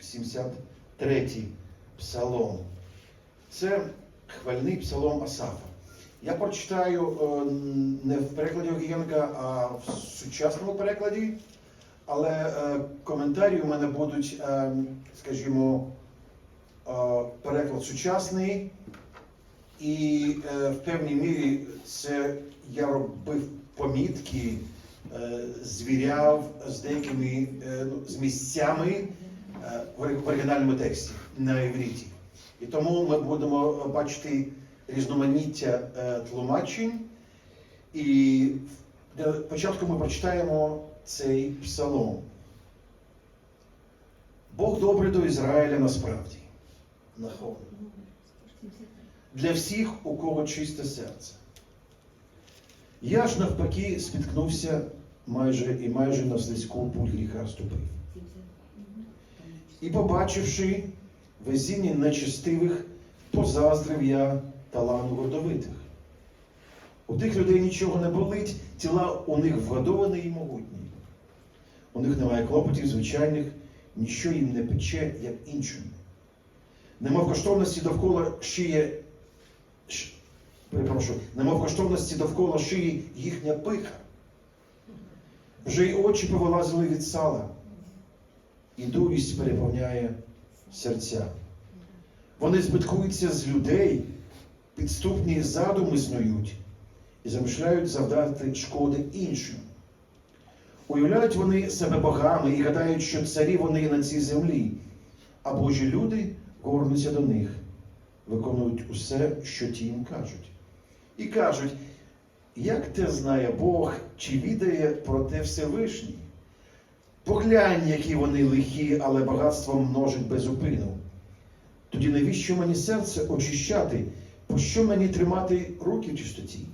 73 псалом. Це хвальний псалом Асафа. Я прочитаю е, не в перекладі Огієнка, а в сучасному перекладі. Але е, коментарі у мене будуть, е, скажімо, переклад сучасний. І в певній мірі це я робив помітки, звіряв з деякими ну, з місцями в оригінальному тексті на івриті. І тому ми будемо бачити різноманіття е, тлумачень. І для початку ми прочитаємо цей псалом. Бог добрий до Ізраїля насправді. Наховно для всіх, у кого чисте серце. Я ж навпаки спіткнувся майже і майже на слизьку путь гріха ступив. І побачивши везіння нечестивих, позаздрив я талану гордовитих. У тих людей нічого не болить, тіла у них вгодовані і могутні. У них немає клопотів звичайних, ніщо їм не пече, як іншим. Нема в коштовності довкола шиє, перепрошую, нема коштовності довкола шиї їхня пиха. Вже й очі повилазили від сала, і дурість переповняє серця. Вони збиткуються з людей, підступні задуми снують і замишляють завдати шкоди іншим. Уявляють вони себе богами і гадають, що царі вони на цій землі, а Божі люди горнуться до них, виконують усе, що ті їм кажуть. І кажуть, як те знає Бог, чи відає про те Всевишній? Поглянь, які вони лихі, але багатство множить безупину. Тоді навіщо мені серце очищати? Пощо мені тримати руки в чистоті?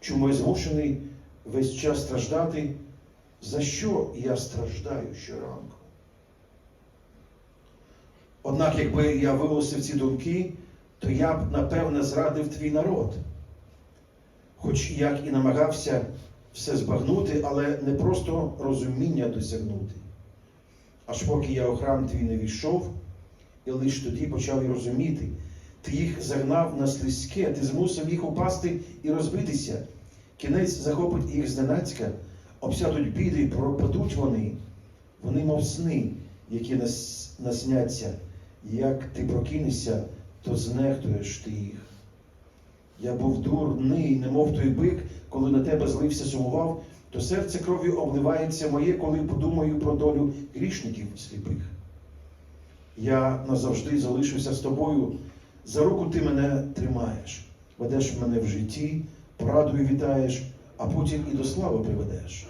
Чому я змушений весь час страждати? За що я страждаю щоранку? Однак, якби я виголосив ці думки, то я б, напевне, зрадив твій народ. Хоч як і намагався все збагнути, але не просто розуміння досягнути. Аж поки я у храм твій не війшов, і лиш тоді почав розуміти. Ти їх загнав на слизьке, ти змусив їх упасти і розбитися. Кінець захопить їх зненацька, обсядуть біди, пропадуть вони. Вони, мов сни, які нас, насняться. Як ти прокинешся, то знехтуєш ти їх. Я був дурний, немов той бик, коли на тебе злився, сумував, то серце кров'ю обливається моє, коли подумаю про долю грішників сліпих. Я назавжди залишуся з тобою, за руку ти мене тримаєш, ведеш мене в житті, порадою вітаєш, а потім і до слави приведеш.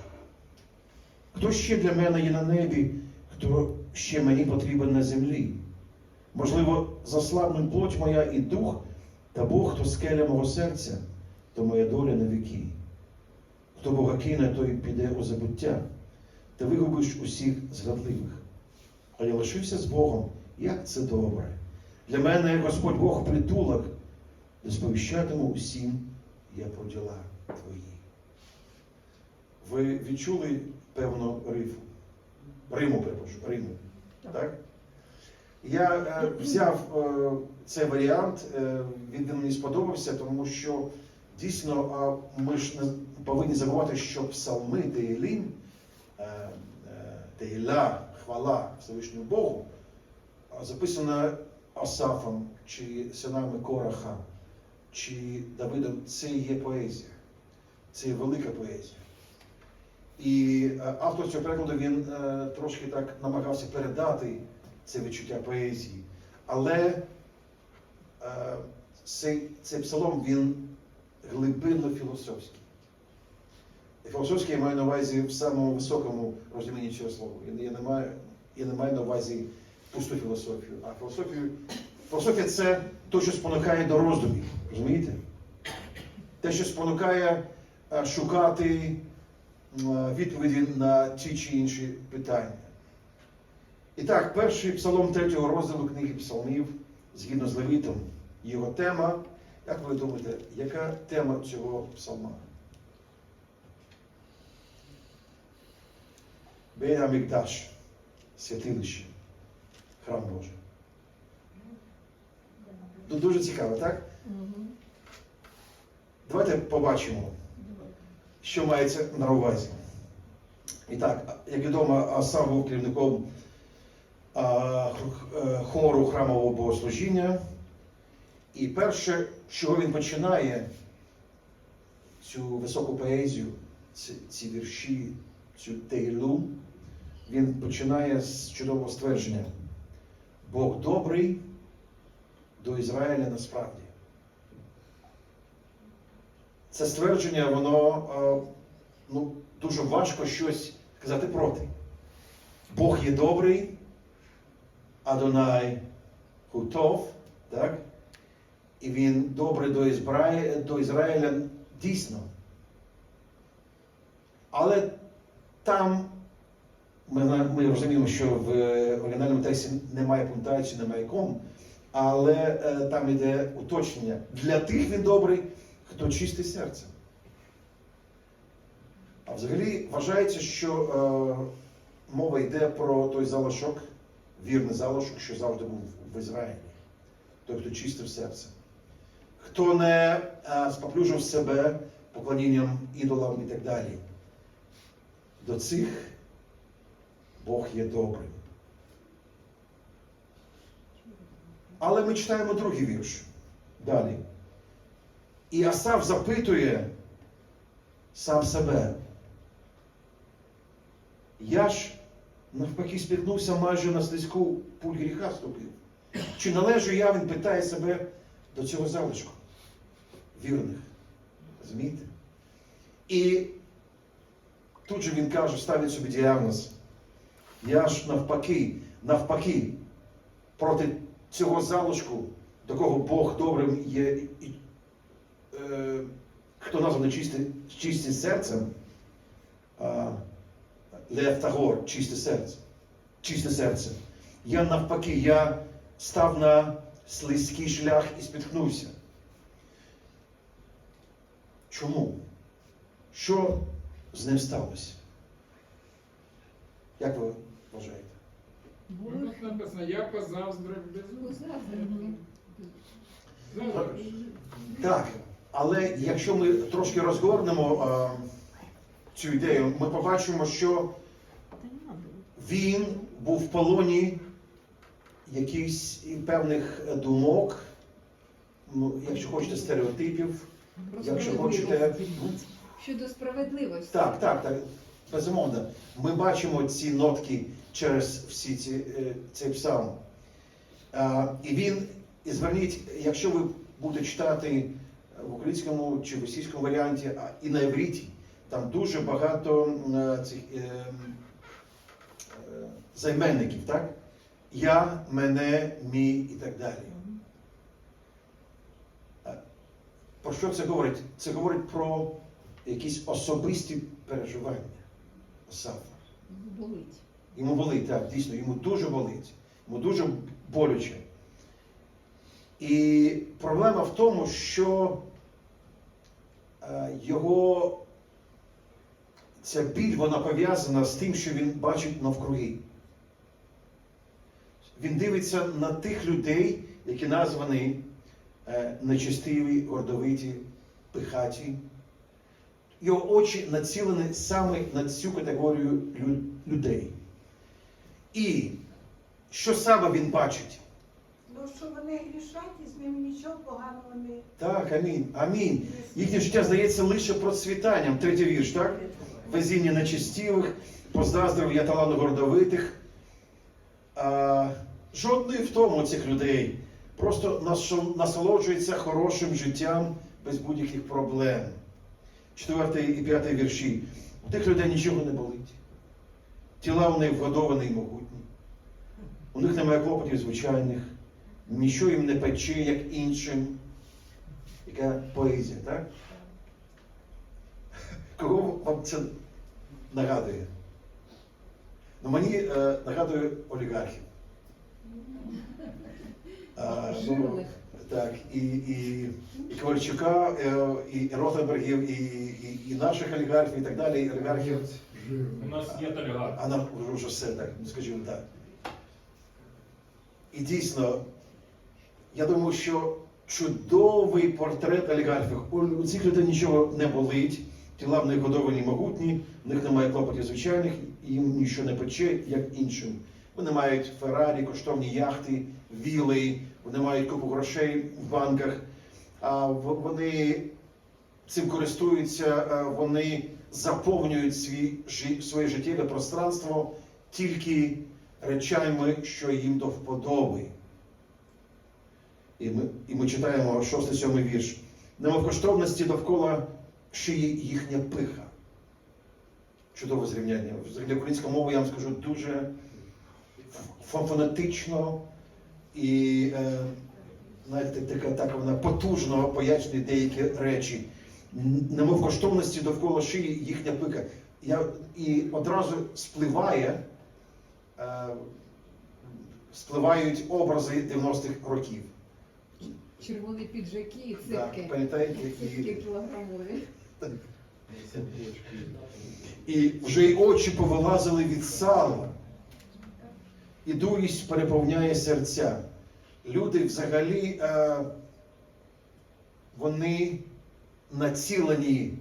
Хто ще для мене є на небі, хто ще мені потрібен на землі? Можливо, заслабнуть плоть моя і дух, та Бог, хто скеля мого серця, то моя доля на віки. Хто Бога кине, той піде у забуття, ти вигубиш усіх зрадливих. А я лишився з Богом, як це добре. Для мене Господь Бог притулок, де сповіщатиму усім я про діла твої. Ви відчули певно рифу? Риму, перепрошую, Риму. Так? Я е, взяв е, цей варіант, е, він мені сподобався, тому що дійсно ми ж не повинні забувати, що псалми Деїлім, е, е, хвала Всевишньому Богу, записана Асафом чи синами Кораха, чи Давидом, це є поезія, це є велика поезія. І е, автор цього перекладу він е, трошки так намагався передати це відчуття поезії. Але цей, цей псалом він глибинно філософський. І філософський я маю на увазі в самому високому розумінні цього слова. Я, я, не, маю, я не маю на увазі пусту філософію. А філософію, філософія це те, що спонукає до роздумів. Розумієте? Те, що спонукає е, шукати е, відповіді на ті чи інші питання. І так, перший псалом третього розділу книги псалмів, згідно з Левітом, його тема. Як ви думаєте, яка тема цього псалма? Бейт Амікдаш, святилище, храм Божий. Ну, дуже цікаво, так? Давайте побачимо, що мається на увазі. І так, як відомо, Асав був керівником е, хору храмового богослужіння. І перше, чого він починає цю високу поезію, ці, ці вірші, цю тейлу, він починає з чудового ствердження. Бог добрий до Ізраїля насправді. Це ствердження, воно е, ну, дуже важко щось казати проти. Бог є добрий, Адонай Хутов, так? І він добрий до Ізраїля, до Ізраїля дійсно. Але там ми, ми розуміємо, що в е, оригінальному тексті немає пунктуації, немає ком, але е, там йде уточнення. Для тих він добрий, хто чистий серцем. А взагалі вважається, що е, мова йде про той залишок, вірний залишок, що завжди був в Ізраїлі. Той, хто чистив серце. Хто не е, споплюжив себе поклонінням ідолам і так далі. До цих Бог є добрим. Але ми читаємо другий вірш. Далі. І Асав запитує сам себе. Я ж навпаки спіткнувся майже на слизьку пуль гріха ступив. Чи належу я, він питає себе до цього залишку вірних. Розумієте? І тут же він каже, ставить собі діагноз. Я ж навпаки, навпаки, проти цього залишку, до кого Бог добрим є, і, е, хто названий чистим, чистим серцем, а, Лев Тагор, чисте серце. Чисте серце. Я навпаки, я став на слизький шлях і спіткнувся. Чому? Що з ним сталося? Як ви вважаєте? Тут написано, я позавздрив безумно. Так, але якщо ми трошки розгорнемо а, цю ідею, ми побачимо, що він був в полоні якихось певних думок, ну, якщо хочете, стереотипів, якщо хочете. Щодо справедливості. Так, так, так. Безумовно. Ми бачимо ці нотки через всі ці, е, цей псалм. А, і він, і зверніть, якщо ви будете читати в українському чи в російському варіанті, а і на івриті, там дуже багато е, цих е, е, займенників, так? Я, мене, мій і так далі. Про що це говорить? Це говорить про якісь особисті переживання Асафа. Болить. Йому болить, так, дійсно, йому дуже болить, йому дуже боляче. І проблема в тому, що е, його ця біль вона пов'язана з тим, що він бачить навкруги. Він дивиться на тих людей, які названі е, нечестиві, гордовиті, пихаті. Його очі націлені саме на цю категорію людей. І що саме він бачить? Ну, що вони грішать і з ним нічого поганого не Так, амінь. Амінь. Їхнє життя здається лише процвітанням. Третій вірш, так? Везіння нечестивих, поздаздрив я талану гордовитих. А, жодної втому цих людей. Просто насолоджується хорошим життям без будь-яких проблем. Четвертий і п'ятий вірші. У тих людей нічого не болить. Тіла у них вгодовані і могутні. У них немає клопотів звичайних, нічого їм не пече, як іншим. Яка поезія, так? Кого вам це нагадує? Ну, мені е, нагадує олігархів. А, ну, Жирних. так, і, і, і Ковальчука, е, і, Ротенбергів, і, і, і наших олігархів, і так далі, і олігархів. У нас є олігарх. А нам вже все так, ну, скажімо так. І дійсно, я думаю, що чудовий портрет олігархів. У цих людей нічого не болить, тіла в них годовані могутні, в них немає клопотів звичайних, їм нічого не пече, як іншим. Вони мають Феррарі, коштовні яхти, віли, вони мають купу грошей в банках, а вони цим користуються, вони заповнюють свій, своє життєве пространство тільки речами, що їм до вподоби. І ми, і ми читаємо 6-7 вірш. Нема коштовності довкола шиї їхня пиха. Чудове зрівняння. Для української мови я вам скажу дуже ф- і е, знаєте, така, так вона потужно пояснює деякі речі. Немов коштовності довкола шиї їхня пика. Я, і одразу спливає, е, спливають образи 90-х років. Червоні піджаки і Да, пам'ятаєте, кілограмові. і вже й очі повилазили від сала, і дурість переповняє серця. Люди взагалі е, вони націлені,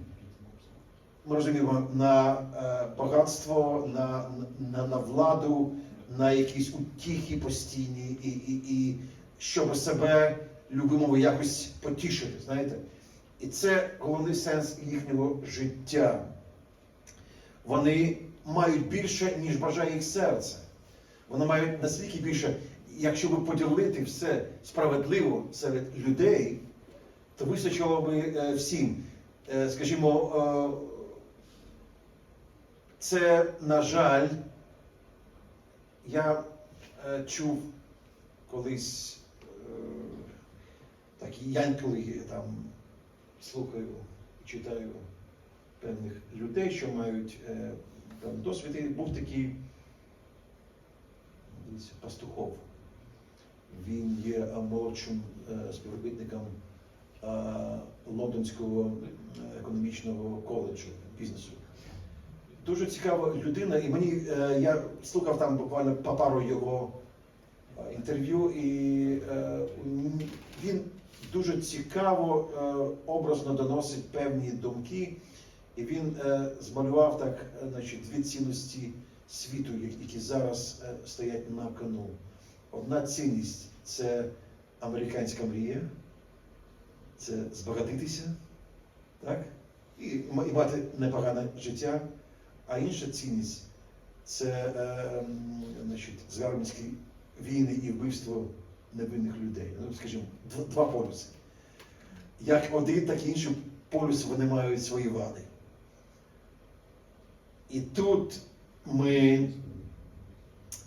ми розуміємо, на е, багатство, на, на, на владу, на якісь утіхи постійні, і, і, і щоб себе любимого якось потішити, знаєте. І це головний сенс їхнього життя. Вони мають більше, ніж бажає їх серце. Вони мають настільки більше, якщо би поділити все справедливо серед людей, то вистачило би е, всім. Е, Скажімо, е, це, на жаль, я чув колись, так я там слухаю, читаю певних людей, що мають там досвід. І був такий Пастухов. Він є е, молодшим е, співробітником е, Лондонського економічного коледжу бізнесу. Дуже цікава людина, і мені я слухав там буквально по пару його інтерв'ю, і він дуже цікаво образно доносить певні думки, і він змалював так, значить, дві цінності світу, які зараз е, стоять на кону. Одна цінність це американська мрія, це збагатитися, так? І, і мати непогане життя. А інша цінність це е, м, значить, загарбницькі війни і вбивство невинних людей. Ну, скажімо, дв- два полюси. Як один, так і інший полюс вони мають свої вади. І тут ми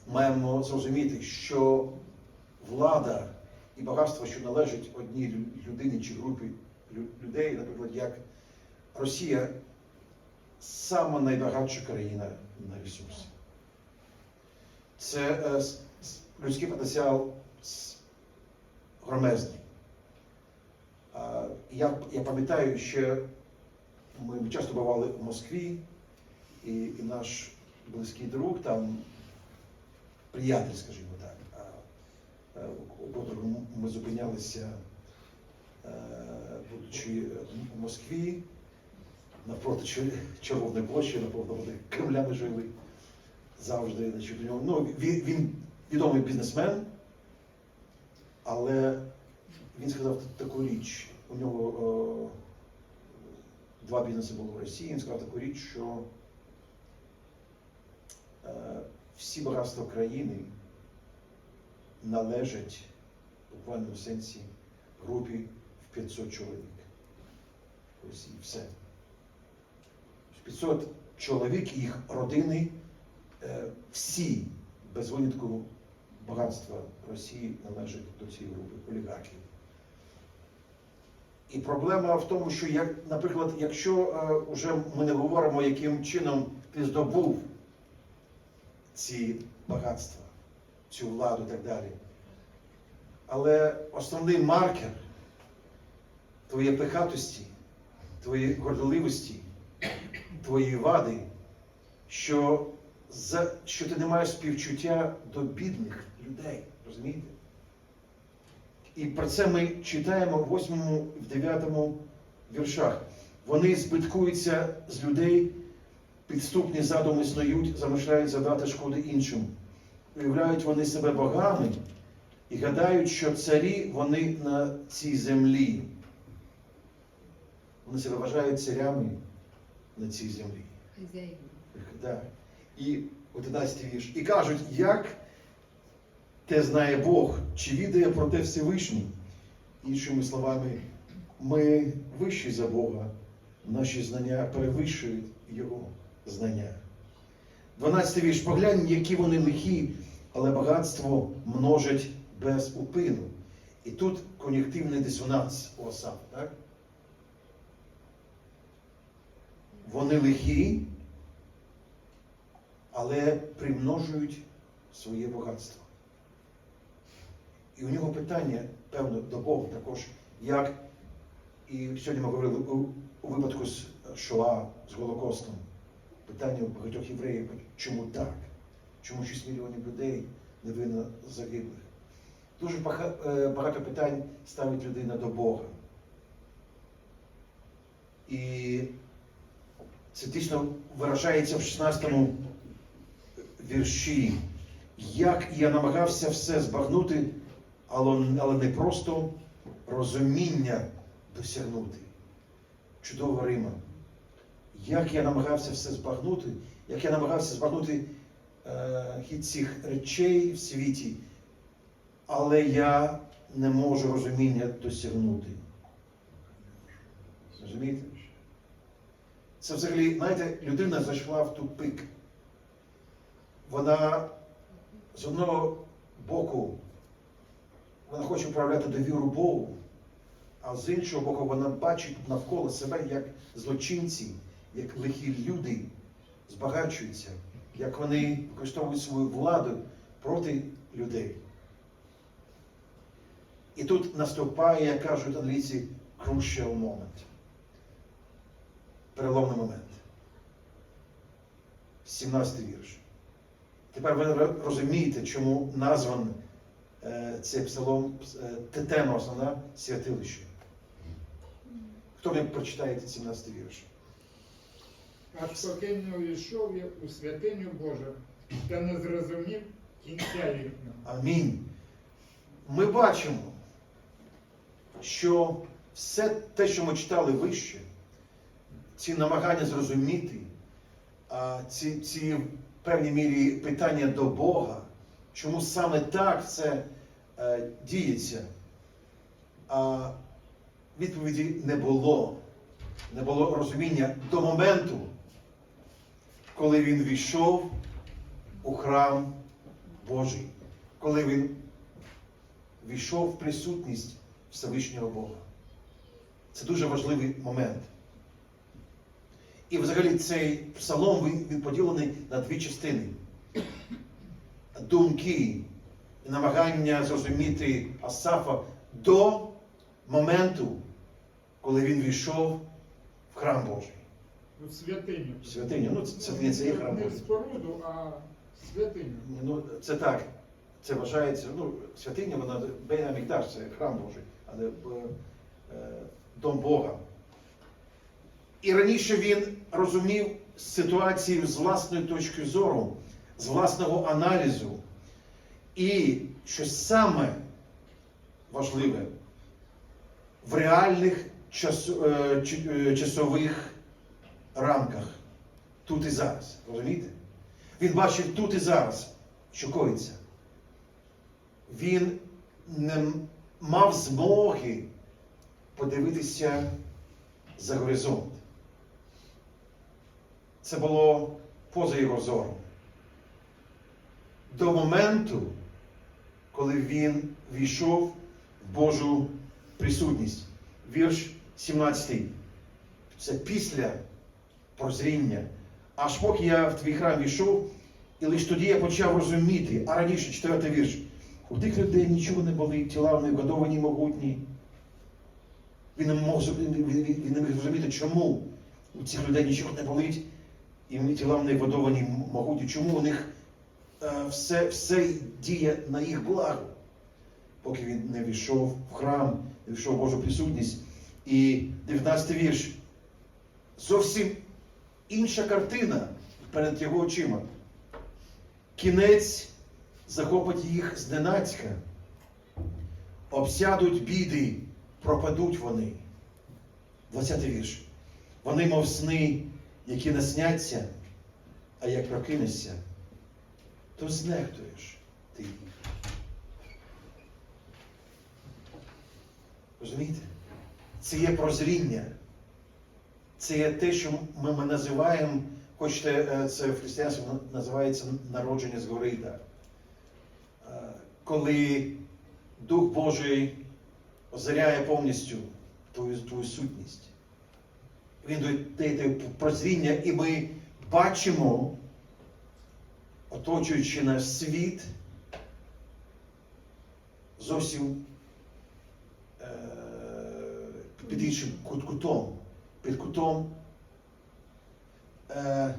маємо зрозуміти, що влада і багатство, що належить одній людині чи групі людей, наприклад, як Росія, сама найбагатша країна на ресурси. Це е, людський потенціал громезний. Я, я пам'ятаю, ще ми часто бували в Москві, і, і наш близький друг там, приятель, скажімо так, е, у котрому ми зупинялися, е, будучи в Москві, навпроти Чер- Червоної площі, навпроти Кремля ми жили завжди. Значить, у нього, ну, він, він відомий бізнесмен, але він сказав таку річ. У нього е, два бізнеси було в Росії. Він сказав таку річ, що всі багатства країни належать в буквальному сенсі групі в 500 чоловік. Ось і все. 500 чоловік їх родини, е, всі без винятку багатства Росії належать до цієї групи олігархів. І проблема в тому, що як, наприклад, якщо е, вже ми не говоримо, яким чином ти здобув ці багатства, цю владу і так далі. Але основний маркер твоєї пихатості, твоєї гордоливості, твоєї вади, що, за, що ти не маєш співчуття до бідних людей. Розумієте? І про це ми читаємо в 8 і в 9 віршах. Вони збиткуються з людей, підступні задуми снують, замишляють завдати шкоди іншим. Уявляють вони себе богами і гадають, що царі вони на цій землі. Вони себе вважають царями на цій землі. Да. І 11 вірш. І кажуть, як те знає Бог, чи відає про те Всевишній. Іншими словами, ми вищі за Бога, наші знання перевищують Його знання. 12 вірш. Поглянь, які вони лихі, але багатство множать без упину. І тут кон'юктивний дисонанс у Осафа, так? Вони лихі, але примножують своє багатство. І у нього питання, певно, до Бога також, як і сьогодні ми говорили у випадку з Шоа, з Голокостом, питання у багатьох євреїв, чому так? Чому 6 мільйонів людей невинно загиблих? Дуже е, багато питань ставить людина до Бога. І це дійсно виражається в 16 вірші. Як я намагався все збагнути, але, не просто розуміння досягнути. Чудова Рима. Як я намагався все збагнути, як я намагався збагнути е, хід цих речей в світі, але я не можу розуміння досягнути. Розумієте? Це взагалі, знаєте, людина зайшла в тупик. Вона з одного боку вона хоче проявляти довіру Богу, а з іншого боку, вона бачить навколо себе як злочинці, як лихі люди збагачуються, як вони використовують свою владу проти людей. І тут наступає, як кажуть англійці, crucial moment. Переломний момент. 17 вірш. Тепер ви розумієте, чому назван е, цей псалом, е, те- тема основна святилище. Хто мені прочитає 17 вірш? Аж поки не я у святиню Божу, та не зрозумів кінця їхнього. Амінь. Ми бачимо, що все те, що ми читали вище, ці намагання зрозуміти, ці, ці в певній мірі питання до Бога, чому саме так це е, діється, а відповіді не було. Не було розуміння до моменту, коли він війшов у храм Божий, коли він війшов в присутність Всевишнього Бога. Це дуже важливий момент. І взагалі цей псалом він, він поділений на дві частини. Думки і намагання зрозуміти Асафа до моменту, коли він війшов в храм Божий. У святиню. Святиня, ну це, це, це храм Не споруду, а святиню. Ну, це так. Це вважається, ну, святиня, вона Бейна Мікдаш, це храм Божий, але е, е, дом Бога. І раніше він розумів ситуацію з власної точки зору, з власного аналізу. І що саме важливе, в реальних час, е, е, часових рамках, тут і зараз. Розумієте? Він бачив тут і зараз, що коїться. Він не мав змоги подивитися за горизонт. Це було поза його зором. До моменту, коли він війшов в Божу присутність. Вірш 17. Це після прозріння. Аж поки я в твій храм війшов, і лише тоді я почав розуміти, а раніше, четвертий вірш, у тих людей нічого не болить, тіла вони вгодовані могутні. Він не мог він, не міг зрозуміти, чому у цих людей нічого не болить, і ми тілам не водовані могуті. Чому у них е, все, все діє на їх благо, поки він не війшов в храм, не війшов в Божу присутність. І 19 вірш. Зовсім інша картина перед його очима. Кінець захопить їх зненацька. Обсядуть біди, пропадуть вони. 20 вірш. Вони, мов сни, які не сняться, а як прокинешся, то знехтуєш ти їх. Розумієте? Це є прозріння. Це є те, що ми, називаємо, хочете, е, це в християнстві називається народження згори. Да? Е, Коли Дух Божий озаряє повністю твою, твою сутність. Він дає прозріння, і ми бачимо, оточуючи наш світ, зовсім е, під іншим кут- кутом, під кутом, е,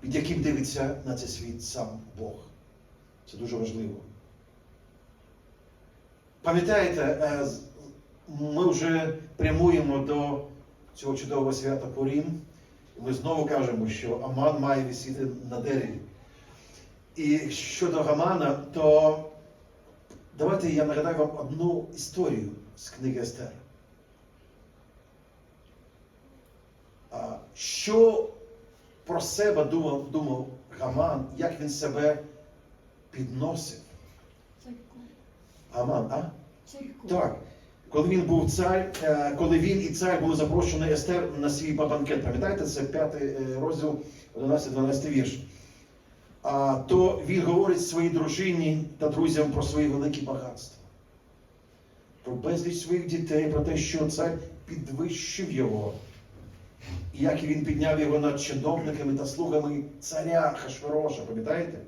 під яким дивиться на цей світ сам Бог. Це дуже важливо. Пам'ятаєте, е, ми вже прямуємо до цього чудового свята Пурім. І ми знову кажемо, що Аман має висіти на дереві. І щодо Гамана, то давайте я нагадаю вам одну історію з книги Естер. А, Що про себе думав, думав Гаман, як він себе підносив? Гаман, а? Так. Коли він був цар, е, коли він і цар були запрошені Естер на свій банкет, пам'ятаєте, це п'ятий е, розділ, 11-12 вірш. А, то він говорить своїй дружині та друзям про свої великі багатства, про безліч своїх дітей, про те, що цар підвищив його, і як він підняв його над чиновниками та слугами царя Хашвероша, пам'ятаєте?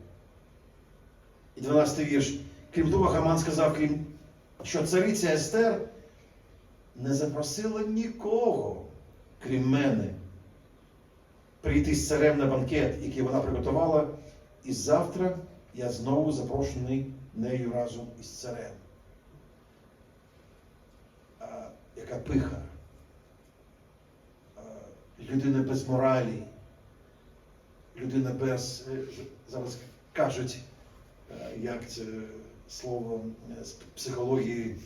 І 12 вірш. Крім того, Хаман сказав, крім що цариця Естер не запросила нікого, крім мене, прийти з царем на банкет, який вона приготувала, і завтра я знову запрошений нею разом із царем. А, яка пиха, людина без моралі, людина без, е, зараз кажуть, е, як це слово е, з психології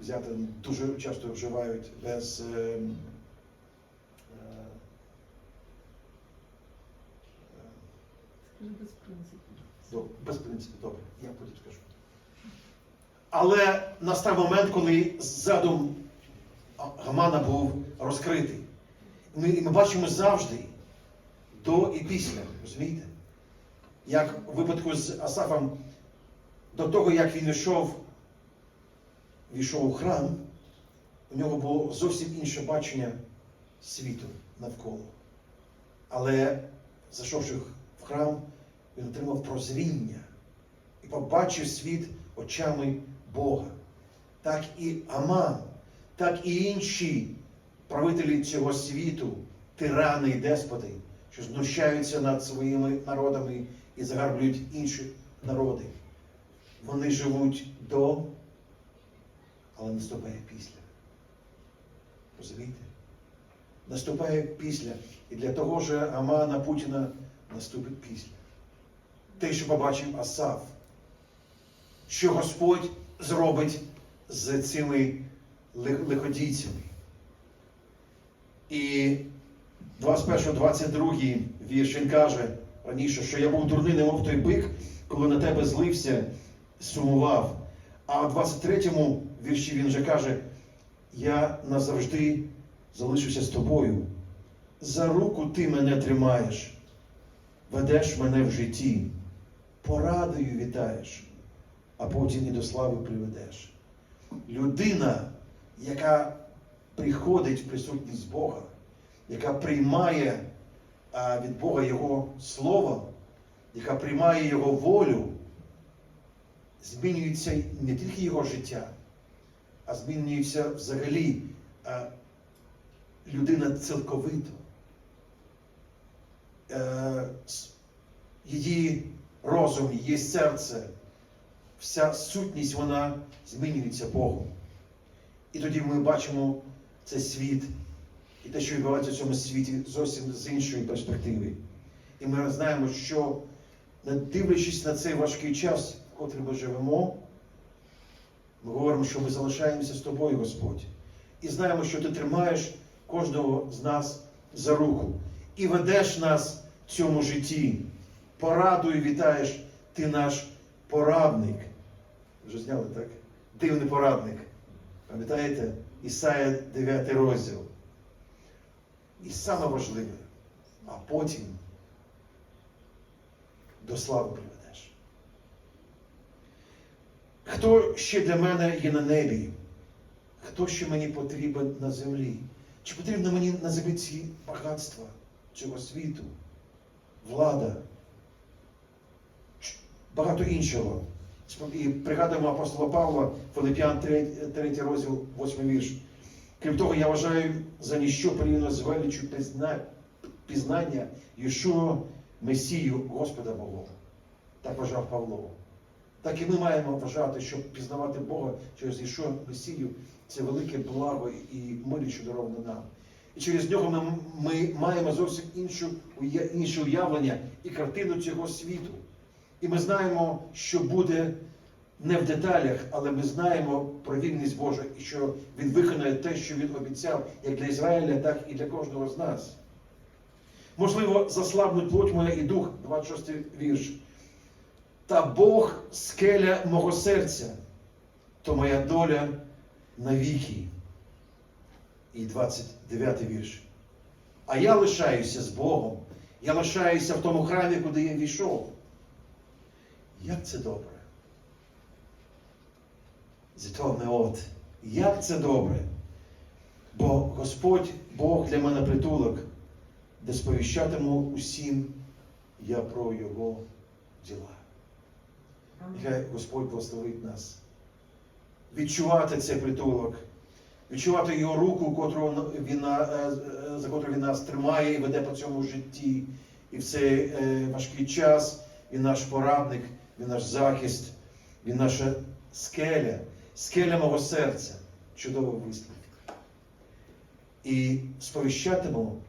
взяти дуже часто вживають без. е, е, Скажи без принципів. Добре, без принципу, добре, я потім скажу. Але настав момент, коли задум Гамана був розкритий. Ми, і ми бачимо завжди до і після, розумієте? Як у випадку з Асафом, до того, як він йшов, війшов у храм, у нього було зовсім інше бачення світу навколо. Але зайшовши в храм, він отримав прозріння і побачив світ очами Бога. Так і Аман, так і інші правителі цього світу, тирани і деспоти, що знущаються над своїми народами і загарблюють інші народи. Вони живуть до, але наступає після. Розумієте? Наступає після. І для того ж Амана Путіна наступить після. Те, що побачив Асав, що Господь зробить з цими лиходійцями. І 21-22 вірш він каже раніше, що я був дурний, немов той бик, коли на тебе злився, сумував. А в 23-му вірші він вже каже: Я назавжди залишуся з тобою. За руку ти мене тримаєш, ведеш мене в житті, порадою вітаєш, а потім і до слави приведеш. Людина, яка приходить в присутність Бога, яка приймає від Бога Його Слово, яка приймає Його волю, змінюється не тільки його життя, а змінюється взагалі людина цілковито. е, її розум, її серце, вся сутність вона змінюється Богом. І тоді ми бачимо цей світ і те, що відбувається в цьому світі, зовсім з іншої перспективи. І ми знаємо, що не дивлячись на цей важкий час, в котрий ми живемо, ми говоримо, що ми залишаємося з тобою, Господь. І знаємо, що ти тримаєш кожного з нас за руку і ведеш нас в цьому житті. Порадою вітаєш, ти наш порадник. Вже зняли, так? Дивний порадник. Пам'ятаєте? Ісая 9 розділ. І саме важливе, а потім до слави приведеш. Хто ще для мене є на небі? Хто ще мені потрібен на землі? Чи потрібно мені на землі ці багатства цього світу, влада, багато іншого? І пригадуємо апостола Павла, Филип'ян 3, 3 розділ, 8 вірш. Крім того, я вважаю за ніщо порівняно з величю пізна- пізнання Єшуа Месію Господа Бога. Так вважав Павло. Так і ми маємо вважати, що пізнавати Бога через Єшуа Месію це велике благо і милість, що даровано нам. І через нього ми, ми маємо зовсім іншу, інше уявлення і картину цього світу. І ми знаємо, що буде не в деталях, але ми знаємо про вільність Божу і що Він виконає те, що Він обіцяв як для Ізраїля, так і для кожного з нас. Можливо, заслабнуть плоть моя і дух, 26 вірш. Та Бог скеля мого серця, то моя доля навіки. І 29 вірш. А я лишаюся з Богом. Я лишаюся в тому храмі, куди я війшов. Як це добре? Зато от. Як це добре? Бо Господь, Бог для мене притулок, де сповіщатиму усім я про Його діла. Нехай Господь благословить нас. Відчувати цей притулок, відчувати його руку, котру він, е, е, за котру він нас тримає і веде по цьому житті. І в цей е, важкий час він наш порадник, він наш захист, він наша скеля, скеля мого серця. Чудовий вислів. І сповіщатиму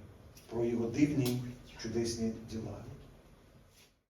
про його дивні чудесні діла.